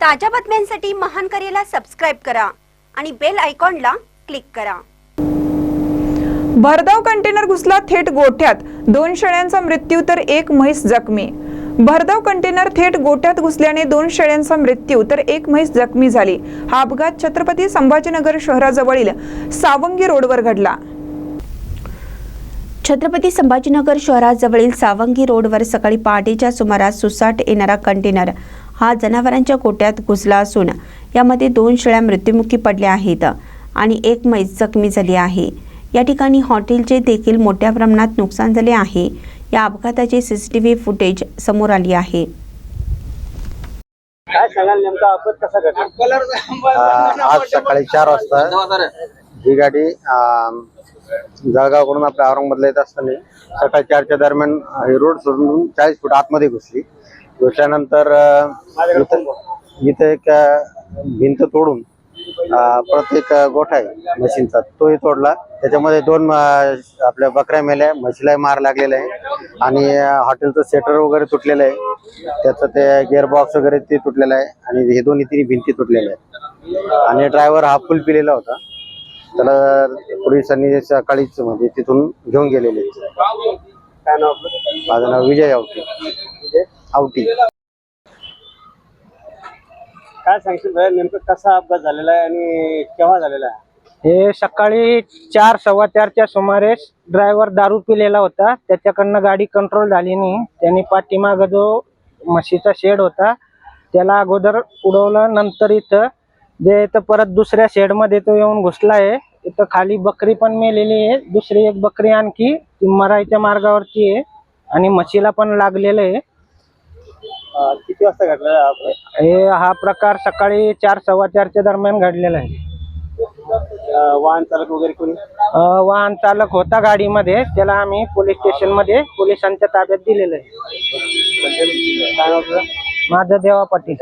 ताज्या बातम्यांसाठी महान करेला सबस्क्राईब करा आणि बेल आयकॉनला क्लिक करा. भरधाव कंटेनर घुसला थेट गोठ्यात. दोन शेळ्यांचा मृत्यू तर एक म्हैस जखमी. भरधाव कंटेनर थेट गोठ्यात घुसल्याने दोन शेळ्यांचा मृत्यू तर एक म्हैस जखमी झाली. हा अपघात छत्रपती संभाजीनगर शहराजवळील सावंगी रोडवर घडला. छत्रपती संभाजीनगर शहराजवळील सावंगी रोडवर सकाळी पहाटेच्या सुमारास सुसाट येणारा कंटेनर हा जनावरांच्या गोट्यात घुसला असून यामध्ये दोन शेळ्या मृत्युमुखी पडल्या आहेत आणि एक म्हैस जखमी झाली आहे. या ठिकाणी हॉटेलचे देखील मोठ्या प्रमाणात नुकसान झाले आहे. या अपघाताचे सीसीटीव्ही फुटेज समोर आली आहे. काय सांगाल नेमका अपघात कसा घडला? अं, आज सकाळी चार वाजता ही गाडी जळगावकडून आपल्या औरंगाबादला येत असताना सकाळी चारच्या दरम्यान हे रोड सोडून चाळीस फूट आतमध्ये घुसली. घुसल्यानंतर इथं एक भिंत तोडून प्रत्येक परत एक गोठा आहे मशीनचा तोही तोडला. त्याच्यामध्ये दोन आपल्या बकऱ्या मेल्या म्हशीलाही मार लागलेला आहे. आणि हॉटेलचं सेटर वगैरे तुटलेलं आहे. त्याचं ते गिअरबॉक्स वगैरे ते तुटलेलं आहे. आणि हे दोन्ही तिन्ही भिंती तुटलेल्या आहेत. आणि ड्रायव्हर हा फुल पिलेला होता. त्याला पोलिसांनी सकाळीच म्हणजे तिथून घेऊन गेलेले माझं नाव विजय आवटे आवटी काय सांगशील भैया नेमकं कसा अपघात झालेला आहे आणि केव्हा झालेला आहे? हे सकाळी चार सव्वा चारच्या सुमारेस ड्रायव्हर दारू पिलेला होता. त्याच्याकडनं गाडी कंट्रोल झाली नाही. त्यांनी पाठीमाग जो म्हशीचा शेड होता त्याला अगोदर उडवलं. नंतर इथं जे इथं परत दुसऱ्या शेडमध्ये तो येऊन घुसला आहे. इथं खाली बकरी पण मेलेली आहे. दुसरी एक बकरी आणखी ती मरायच्या मार्गावरती आहे आणि म्हशीला पण लागलेलं आहे. किती वाजता घडलेला अपघात? हे हा प्रकार सकाळी चार सव्वा चारच्या दरम्यान घडलेला आहे. अं, वाहन चालक वगैरे कोणी? अ, वाहन चालक होता गाडीमध्ये. त्याला आम्ही पोलीस स्टेशनमध्ये पोलिसांच्या ताब्यात दिलेलं आहे. काय नाव तुझं? माझं देवा पाटील.